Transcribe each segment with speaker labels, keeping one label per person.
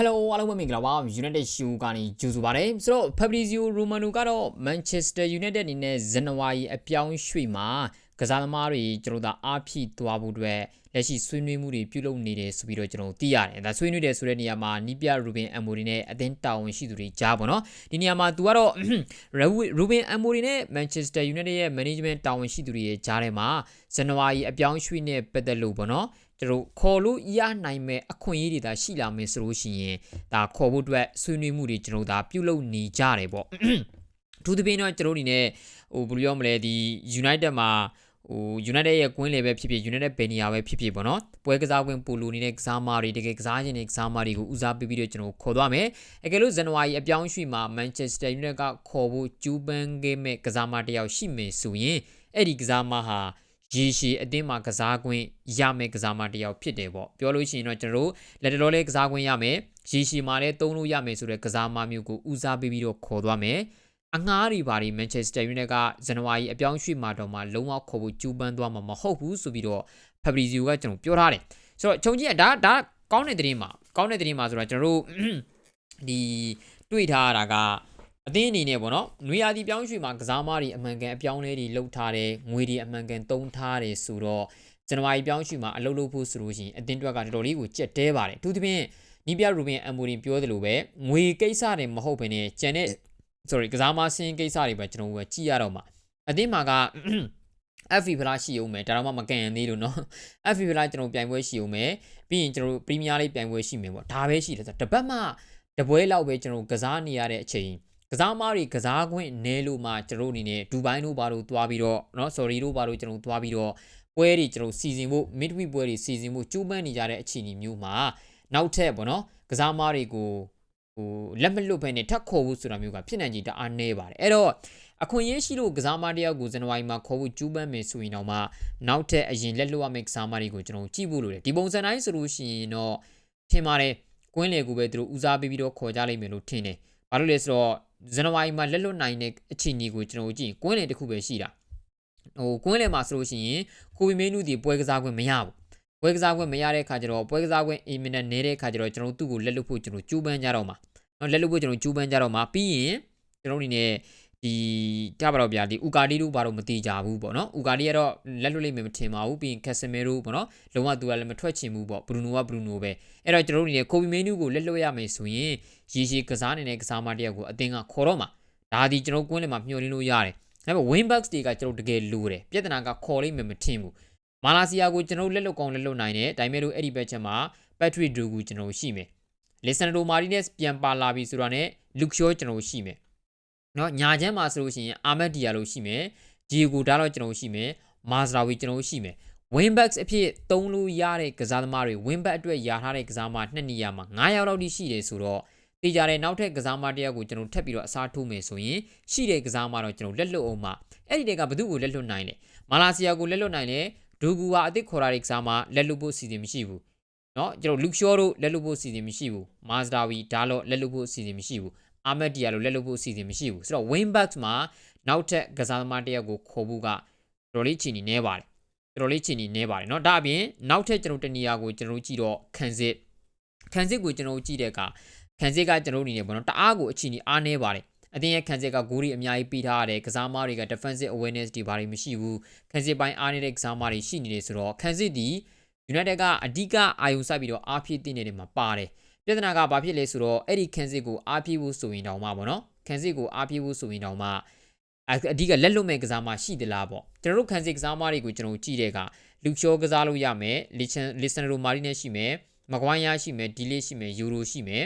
Speaker 1: Hello အားလုံးပဲမင်္ဂလာပါ United Show ကနေကြိုဆိုပါရစေဆိုတော့ Fabrizio Romano ကတော့ Manchester United အနေနဲ့ဇန်နဝါရီအပြောင်းရွှေ့မှာကစားသမားတွေကျွန်တော်တို့အားဖြည့်သွားဖို့အတွက်လက်ရှိဆွေးနွေးမှုတွေပြုလုပ်နေတယ်ဆိုပြီးတော့ကျွန်တော်သိရတယ်ဒါဆွေးနွေးတယ်ဆိုတဲ့နေရာမှာနီးပြ Ruben Amorim နဲ့အသင်းတာဝန်ရှိသူတွေကြားပေါ့နော်ဒီနေရာမှာ तू ကတော့ Ruben Amorim နဲ့ Manchester United ရဲ့ management တာဝန်ရှိသူတွေရဲ့ကြားထဲမှာဇန်နဝါရီအပြောင်းရွှေ့နဲ့ပတ်သက်လို့ပေါ့နော် ကျွန်တော်ခေါ်လို့ရနိုင်မဲ့အခွင့်အရေးတွေဒါရှိလာမယ်ဆိုလို့ရှိရင်ဒါခေါ်ဖို့အတွက်ဆွေးနွေးမှုတွေကျွန်တော်ဒါပြုလုပ်နေကြတယ်ပေါ့အထူးသဖြင့်တော့ကျွန်တော်အနေနဲ့ဟိုဘယ်လိုပြောမလဲဒီ United မှာဟို United ရဲ့ကွင်းလေပဲဖြစ်ဖြစ် United ဘယ်နေရာပဲဖြစ်ဖြစ်ပေါ့နော်ပွဲကစားခွင့်ပိုလိုနေတဲ့ကစားမားတွေတကယ်ကစားခြင်းတွေကစားမားတွေကိုဦးစားပေးပြီးတော့ကျွန်တော်ခေါ်သွားမယ်အကယ်လို့ဇန်နဝါရီအပြောင်းရွှေ့မှာ Manchester United ကခေါ်ဖို့ကျူးပန်းခဲ့မဲ့ကစားမားတယောက်ရှိမယ်ဆိုရင်အဲ့ဒီကစားမားဟာ ရေရှည်အသင်းမှာကစားခွင့်ရမယ်ကစားမတယောက်ဖြစ်တယ်ပေါ့ပြောလို့ရှိရင်တော့ကျွန်တော်တို့လက်တော်လေးကစားခွင့်ရမယ်ရေရှည်မှာလည်းသုံးလို့ရမယ်ဆိုတဲ့ကစားမမျိုးကိုဦးစားပေးပြီးတော့ခေါ်သွားမယ်အငှားတွေပါဒီမန်ချက်စတာယူနိုက်ကဇန်နဝါရီအပြောင်းရွှေ့မှာတော့မှလုံးဝခေါ်ဖို့ကြိုးပမ်းသွားမှာမဟုတ်ဘူးဆိုပြီးတော့ဖက်ဘရီဇီယိုကကျွန်တော်ပြောထားတယ်ဆိုတော့ခြုံကြီးကဒါဒါကောင်းတဲ့သတင်းမှာကောင်းတဲ့သတင်းမှာဆိုတော့ကျွန်တော်တို့ဒီတွေ့ထားတာက အသင်းအနေနဲ့ပေါ့နော်နွေရာသီပြောင်းရွှေ့မှာကစားမားတွေအမှန်ကန်အပြောင်းလဲတွေလှုပ်ထားတယ်ငွေတွေအမှန်ကန်သုံးထားတယ်ဆိုတော့ဇန်နဝါရီပြောင်းရွှေ့မှာအလုပ်လုပ်ဖို့ဆိုလို့ရှိရင်အသင်းတွက်ကတော်တော်လေးကိုကြက်တဲပါတယ်အထူးသဖြင့်နီးပြရူဘင်အမိုရင်ပြောသလိုပဲငွေကိစ္စတွေမဟုတ်ဘဲနဲ့ကျန်တဲ့ sorry ကစားမဆင်းကိစ္စတွေပဲကျွန်တော်တို့ကြည့်ရတော့မှာအသင်းမှာက FV ဖလားရှိအောင်မယ်ဒါတော့မှမကန်ရသေးလို့เนาะ FV ဖလားကျွန်တော်ပြိုင်ပွဲရှိအောင်မယ်ပြီးရင်ကျွန်တော်တို့ပရီးမီးယားလိပြိုင်ပွဲရှိမယ်ပေါ့ဒါပဲရှိတယ်ဆိုတော့တပတ်မှတပွဲလောက်ပဲကျွန်တော်ကစားနေရတဲ့အချိန် ကစားမားတွေကစားခွင့်နဲလို့မှကျွန်တော်အနေနဲ့ဒူဘိုင်းတို့ဘာလို့သွားပြီးတော့เนาะ sorry တို့ဘာလို့ကျွန်တော်သွားပြီးတော့ပွဲတွေကျွန်တော်စီစဉ်ဖို့ midweek ပွဲတွေစီစဉ်ဖို့ကြိုးပမ်းနေကြတဲ့အခြေအနေမျိုးမှာနောက်ထပ်ပေါ့နော်ကစားမားတွေကိုဟိုလက်မလွတ်ဘဲနဲ့ထပ်ခေါ်ဖို့ဆိုတာမျိုးကဖြစ်နိုင်ကြတအားနေပါတယ်အဲ့တော့အခွင့်အရေးရှိလို့ကစားမတယောက်ကိုဇန်နဝါရီမှာခေါ်ဖို့ကြိုးပမ်းမယ်ဆိုရင်တော့မှနောက်ထပ်အရင်လက်လွတ်ရမယ့်ကစားမတွေကိုကျွန်တော်ကြည့်ဖို့လိုတယ်ဒီပုံစံတိုင်းဆိုလို့ရှိရင်တော့ထင်ပါတယ်ကွင်းလေကိုပဲသူတို့ဦးစားပေးပြီးတော့ခေါ်ကြလိမ့်မယ်လို့ထင်တယ်ဘာလို့လဲဆိုတော့ ဇန်နဝါရီမှာလက်လွတ်နိုင်တဲ့အခြေအနေကိုကျွန်တော်ကြည့်ကွင်းလေတစ်ခုပဲရှိတာဟိုကွင်းလေမှာဆိုလို့ရှိရင်ကိုဗီမင်းနုဒီပွဲကစားခွင့်မရဘူးပွဲကစားခွင့်မရတဲ့ခါကျတော့ပွဲကစားခွင့်အင်မီနက်နေတဲ့ခါကျတော့ကျွန်တော်သူ့ကိုလက်လွတ်ဖို့ကျွန်တော်ကြိုးပမ်းကြတော့မှာနော်လက်လွတ်ဖို့ကျွန်တော်ကြိုးပမ်းကြတော့မှာပြီးရင်ကျွန်တော်အနေနဲ့ ဒီကြပါတော့ဗျာဒီဥကာဒီတို့ဘာလို့မတိကြဘူးပေါ့နော်ဥကာဒီကတော့လက်လွတ်လိမ့်မယ်မထင်ပါဘူးပြီးရင်ကက်စမဲရိုပေါ့နော်လုံးဝသူကလည်းမထွက်ချင်ဘူးပေါ့ဘရူနိုကဘရူနိုပဲအဲ့တော့ကျွန်တော်တို့အနေနဲ့ကိုဗီမင်းနူကိုလက်လွတ်ရမယ်ဆိုရင်ရေရှည်ကစားနေတဲ့ကစားမတယောက်ကိုအတင်းကခေါ်တော့မှာဒါဒီကျွန်တော်ကွင်းလင်မှာမျှော်လင့်လို့ရတယ်ဒါပေမဲ့ win backs တွေကကျွန်တော်တကယ်လိုတယ်ပြဿနာကခေါ်လိမ့်မယ်မထင်ဘူးမာလာစီယာကိုကျွန်တော်လက်လွတ်ကောင်းလက်လွတ်နိုင်တယ်ဒါပေမဲ့လို့အဲ့ဒီဘက်ချက်မှာ Patrick Dogu ကျွန်တော်ရှိမယ်လီဆန်ဒိုမာရီနက်စ်ပြန်ပါလာပြီဆိုတာနဲ့လူချောကျွန်တော်ရှိမယ် နော်ညာချမ်းမှာဆိုလို့ရှိရင်အာမက်ဒီယာလို့ရှိမယ်ဂျီဂိုဒါတော့ကျွန်တော်ရှိမယ်မာဇရာဝီကျွန်တော်ရှိမယ် win backs အဖြစ်သုံးလို့ရတဲ့ကစားသမားတွေ win back အတွက်ယာထားတဲ့ကစားသမားနှစ်နေရာမှာ9ယောက်လောက်ထိရှိတယ်ဆိုတော့တေးကြတဲ့နောက်ထပ်ကစားသမားတယောက်ကိုကျွန်တော်ထပ်ပြီးတော့အစားထိုးမယ်ဆိုရင်ရှိတဲ့ကစားသမားတော့ကျွန်တော်လက်လွတ်အောင်မှာအဲ့ဒီတက်ကဘသူ့ကိုလက်လွတ်နိုင်လဲမာလာစီယာကိုလက်လွတ်နိုင်လဲဒူဂူဟာအစ်စ်ခေါ်လာတဲ့ကစားသမားလက်လွတ်ဖို့စီစဉ်မရှိဘူးเนาะကျွန်တော်လူရှောတို့လက်လွတ်ဖို့စီစဉ်မရှိဘူးမာဇဒါဝီဒါလော့လက်လွတ်ဖို့စီစဉ်မရှိဘူး အာမက်ဒီယာလိုလက်လွတ်ဖို့စီစဉ်မရှိဘူးဆိုတော့ win backs မှာနောက်ထပ်ကစားသမားတယောက်ကိုခေါ်ဖို့ကတော်တော်လေးချီနေနေပါတယ်တော်တော်လေးချီနေနေပါတယ်เนาะဒါအပြင်နောက်ထပ်ကျွန်တော်တနေရာကိုကျွန်တော်ကြည့်တော့ခန်စစ်ခန်စစ်ကိုကျွန်တော်ကြည့်တဲ့အခါခန်စစ်ကကျွန်တော်အနေနဲ့ပေါ့နော်တအားကိုအချီနေအားနေပါတယ်အတင်းရဲ့ခန်းစစ်ကဂိုးတွေအများကြီးပေးထားရတယ်ကစားမတွေက defensive awareness တွေဘာတွေမရှိဘူးခန်းစစ်ပိုင်းအားနေတဲ့ကစားမတွေရှိနေတယ်ဆိုတော့ခန်းစစ်ဒီ United ကအဓိကအာယုံစိုက်ပြီးတော့အားဖြည့်တင်နေတယ်မှာပါတယ် ပြဿနာကဘာဖြစ်လဲဆိုတော့အဲ့ဒီခန်းစစ်ကိုအားဖြည့်ဖို့ဆိုရင်တောင်မှပေါ့နော်ခန်းစစ်ကိုအားဖြည့်ဖို့ဆိုရင်တောင်မှအဓိကလက်လွတ်မဲ့ကစားမရှိသလားပေါ့ကျွန်တော်တို့ခန်းစစ်ကစားမတွေကိုကျွန်တော်ကြည့်တဲ့ကလူချောကစားလို့ရမယ်လီချန်လီဆန်ရိုမာရီနဲ့ရှိမယ်မကွိုင်းယာရှိမယ်ဒီလေးရှိမယ်ယူရိုရှိမယ်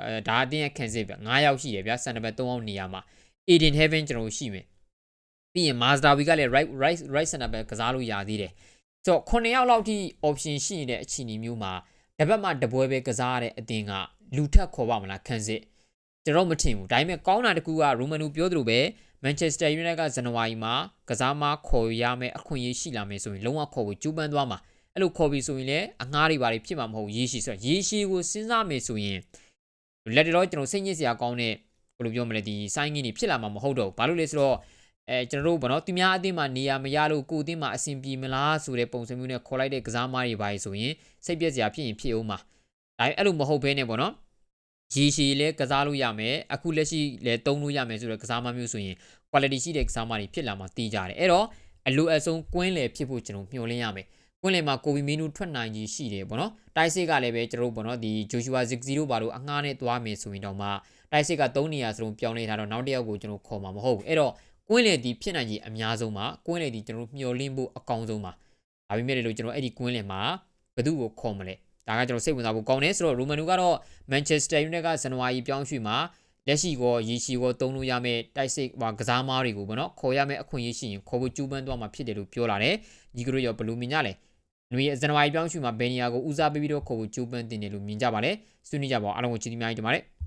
Speaker 1: အဲဒါအတင်းရဲ့ခံစစ်ဗျ9ယောက်ရှိတယ်ဗျာစန်နံပါတ်3ယောက်နေရာမှာ Eden Heaven ကျွန်တော်ရှိမယ်ပြီးရင် Mazda V ကလည်း right right right center back ကစားလို့ရသေးတယ်ဆိုတော့9ယောက်လောက်ထိ option ရှိနေတဲ့အခြေအနေမျိုးမှာ တပတ်မှတပွဲပဲကစားရတဲ့အတင်းကလူထက်ခေါ်ပါမလားခံစစ်ကျွန်တော်မထင်ဘူးဒါပေမဲ့ကောင်းတာတကူကရိုမန်နူပြောသလိုပဲမန်ချက်စတာယူနိုက်ကဇန်နဝါရီမှာကစားမခေါ်ရမယ်အခွင့်အရေးရှိလာမယ်ဆိုရင်လုံးဝခေါ်ဖို့ကြိုးပမ်းသွားမှာအဲ့လိုခေါ်ပြီးဆိုရင်လည်းအငှားတွေပါဖြစ်မှာမဟုတ်ရေးရှိဆိုတော့ရေးရှိကိုစဉ်းစားမယ်ဆိုရင်လက်တော်ကျွန်တော်စိတ်ညစ်စရာကောင်းတဲ့ဘယ်လိုပြောမလဲဒီစိုင်းငင်းတွေဖြစ်လာမှာမဟုတ်တော့ဘူးဘာလို့လဲဆိုတော့ အဲကျွန်တော်တို့ဗောနော်သူများအသင်းမှာနေရာမရလို့ကိုအသင်းမှာအဆင်ပြေမလားဆိုတဲ့ပုံစံမျိုးနဲ့ခေါ်လိုက်တဲ့ကစားမားတွေပါဆိုရင်စိတ်ပြက်စရာဖြစ်ရင်ဖြစ်အောင်ပါဒါအဲ့လိုမဟုတ်ဘဲနဲ့ဗောနော်ရေရှည်လဲကစားလို့ရမယ်အခုလက်ရှိလဲသုံးလို့ရမယ်ဆိုတော့ကစားမမျိုးဆိုရင် quality ရှိတဲ့ကစားမတွေဖြစ်လာမှတီးကြတယ်အဲ့တော့အလိုအဆုံးကွင်းလေဖြစ်ဖို့ကျွန်တော်မျှော်လင့်ရမယ်ကွင်းလေမှာကိုဗီမီနူထွက်နိုင်ကြီးရှိတယ်ပေါ့နော်တိုက်စစ်ကလည်းပဲကျွန်တော်တို့ပေါ့နော်ဒီဂျိုရှူဝါဇစ်ဇီတို့ဘာလို့အငှားနဲ့သွားမယ်ဆိုရင်တော့မှတိုက်စစ်က3နေရာစလုံးပြောင်းနေထားတော့နောက်တစ်ယောက်ကိုကျွန်တော်ခေါ်မှာမဟုတ်ဘူးအဲ့တော့ ကွင်းလေဒီဖြစ်နိုင်ကြီးအများဆုံးပါကွင်းလေဒီကျွန်တော်တို့မျှော်လင့်ဖို့အကောင်းဆုံးပါဒါပေမဲ့လည်းကျွန်တော်အဲ့ဒီကွင်းလေမှာဘယ်သူ့ကိုခေါ်မလဲဒါကကျွန်တော်စိတ်ဝင်စားဖို့ကောင်းတယ်ဆိုတော့ရိုမန်နူကတော့မန်ချက်စတာယူနိုက်ကဇန်နဝါရီပြောင်းရွှေ့မှာလက်ရှိကောရီရှိကောတုံးလို့ရမယ့်တိုက်စစ်ဟိုကစားမားတွေကိုပေါ့နော်ခေါ်ရမယ့်အခွင့်အရေးရှိရင်ခေါ်ဖို့ကြိုးပမ်းသွားမှာဖြစ်တယ်လို့ပြောလာတယ်ညီကတို့ရောဘယ်လိုမြင်ကြလဲနွေဇန်နဝါရီပြောင်းရွှေ့မှာဘယ်နေရာကိုဦးစားပေးပြီးတော့ခေါ်ဖို့ကြိုးပမ်းတင်တယ်လို့မြင်ကြပါလဲဆွေးနွေးကြပါအောင်အားလုံးကိုကျေးဇူးများကြီးတင်ပါတယ်